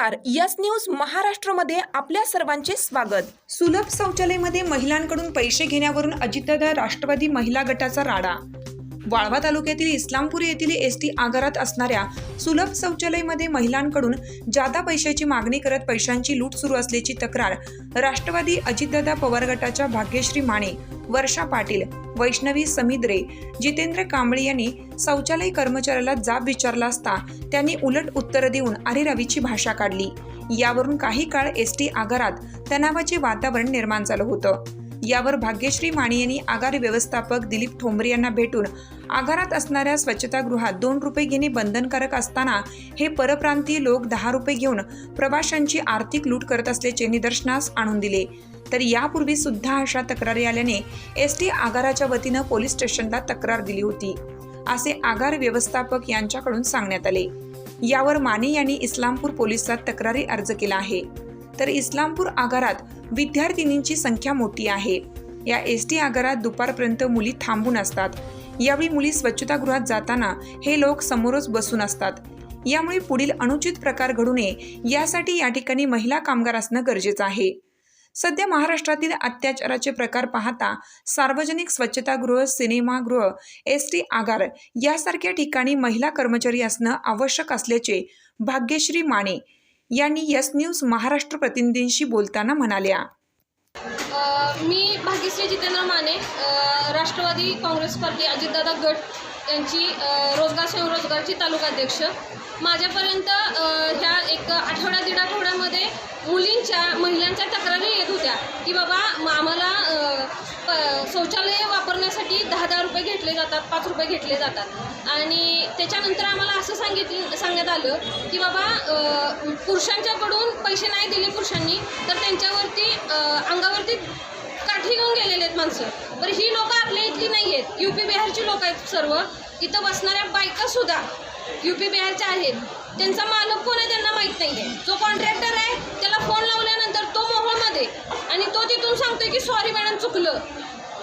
नमस्कार. Yes news महाराष्ट्रमध्ये आपल्या सर्वांचे स्वागत. सुलभ शौचालयमध्ये महिलांकडून पैसे घेण्यावरून अजितदा राष्ट्रवादी महिला गटाचा राडा. वाळवा तालुक्यातील इस्लामपूर येथील एस टी आगारात असणाऱ्या सुलभ शौचालयमध्ये महिलांकडून जादा पैशाची मागणी करत पैशांची लूट सुरू असल्याची तक्रार राष्ट्रवादी अजितदादा पवार गटाच्या भाग्यश्री माने वर्षा पाटील वैष्णवी समिद्रे जितेंद्र कांबळे यांनी शौचालय कर्मचाऱ्याला जाब विचारला असता त्यांनी उलट उत्तर देऊन अरेरावीची भाषा काढली. यावरून काही काळ एस टी आगारात तणावाचे वातावरण निर्माण झालं होतं. यावर भाग्यश्री माने यांनी आगार व्यवस्थापक दिलीप ठोंबरे यांना भेटून आगारात असणाऱ्या स्वच्छतागृहात दोन रुपये घेणे बंधनकारक असताना हे परप्रांतीय लोक दहा रुपये घेऊन प्रवाशांची आर्थिक लूट करत असल्याचे निदर्शनास आणून दिले. तर यापूर्वी सुद्धा अशा तक्रारी आल्याने एस टी आगाराच्या वतीनं पोलीस स्टेशनला तक्रार दिली होती असे आगार व्यवस्थापक यांच्याकडून सांगण्यात आले. यावर माने यांनी इस्लामपूर पोलिसात तक्रारी अर्ज केला आहे. तर इस्लामपूर आगारात विद्यार्थिनींची संख्या मोठी आहे. या एस टी आगारात दुपारपर्यंत मुली थांबून असतात. यावेळी मुली स्वच्छतागृहात जाताना हे लोक समोरच बसून असतात. यामुळे पुढील अनुचित प्रकार घडू नये यासाठी या ठिकाणी महिला कामगार असणं गरजेचं आहे. सध्या महाराष्ट्रातील अत्याचाराचे प्रकार पाहता सार्वजनिक स्वच्छतागृह सिनेमागृह एस टी आगार यासारख्या ठिकाणी महिला कर्मचारी असणं आवश्यक असल्याचे भाग्यश्री माने यांनी यस न्यूज महाराष्ट्र प्रतिनिधींशी बोलताना म्हणाल्या. मी भाग्यश्री जितेंद्र माने राष्ट्रवादी काँग्रेस पार्टी अजितदादा गट यांची रोजगार स्वयंरोजगारची तालुकाध्यक्ष. माझ्यापर्यंत ह्या एक आठवड्या दीड आठवड्यामध्ये मुलींच्या महिलांच्या तक्रारी येत होत्या की बाबा म- आम्हाला अ, प- शौचालय वापरण्यासाठी दहा दहा रुपये घेतले जातात पाच रुपये घेतले जातात. आणि त्याच्यानंतर आम्हाला असं सांगितलं सांगण्यात आलं की बाबा पुरुषांच्याकडून पैसे नाही दिले पुरुषांनी तर त्यांच्यावरती अंगावरती काठी घेऊन गेलेले आहेत माणसं. बरं ही लोकं आपल्या इथली नाही आहेत. यू पी बिहारची लोक आहेत सर्व. इथं बसणाऱ्या बायका सुद्धा यू पी बिहारच्या आहेत. त्यांचा मालक कोण आहे त्यांना माहीत नाही आहे जो कॉन्ट्रॅक्टर आहे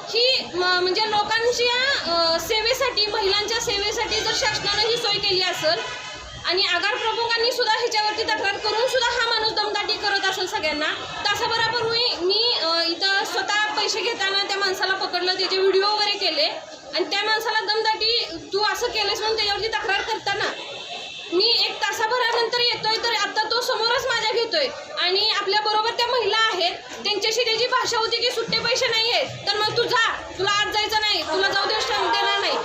ही म्हणजे लोकांच्या सेवेसाठी महिलांच्या सेवेसाठी जर शासनानं ही सोय केली असेल आणि आगार प्रमुखांनी सुद्धा ह्याच्यावरती तक्रार करून सुद्धा हा माणूस दमदाटी करत असेल सगळ्यांना तासाभरापूर्वी मी इथं स्वतः पैसे घेताना त्या माणसाला पकडलं त्याचे व्हिडिओ वगैरे केले आणि त्या माणसाला दमदाटी तू असं केलंस म्हणून त्याच्यावरती तक्रार करताना मी एक तासाभरानंतर येतोय तर आता तो समोरच माझ्या घेतोय. आणि आपल्या बरोबर त्या महिला आहेत त्यांच्याशी त्याची भाषा होती की सुट्टे पैसे नाही आहेत तर मग तू जा. तुला आज जायचं नाही तुला जाऊ देणार नाही.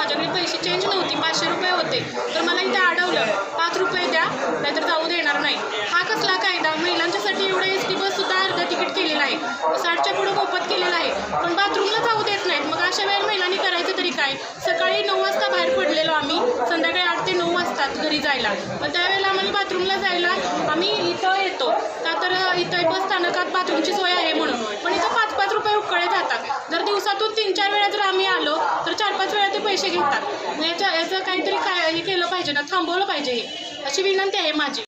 माझ्याकडे पैसे चेंज नव्हती पाचशे रुपये होते. तर मला इथे अडवलं. पाच रुपये द्या नाहीतर जाऊ देणार नाही. हा कसला कायदा? महिलांच्यासाठी एवढं एस टी बससुद्धा अर्धा तिकीट केलेलं आहे. साठच्या पुढं मोफत केलेलं आहे. पण बाथरूमला जाऊ देत नाहीत. मग अशा वेळेला महिलांनी करायचं तरी काय? सकाळी नऊ वाजता बाहेर पडलेलो आम्ही. संध्याकाळी आठ ते नऊ वाजतात घरी जायला. मग त्यावेळेला आम्हाला बाथरूमला जायला आम्ही इथं येतो. का तर इथं बस स्थानकात बाथरूमची सोय आहे म्हणून. पण इथं पाच पाच रुपये उकळे जातात. जर दिवसातून तीन चार वेळा जर आम्ही आलो तर चार पाच वेळा पैसे घेतात. मग याच्या याचं काहीतरी काय हे केलं पाहिजे ना थांबवलं पाहिजे हे. अशी विनंती आहे माझी.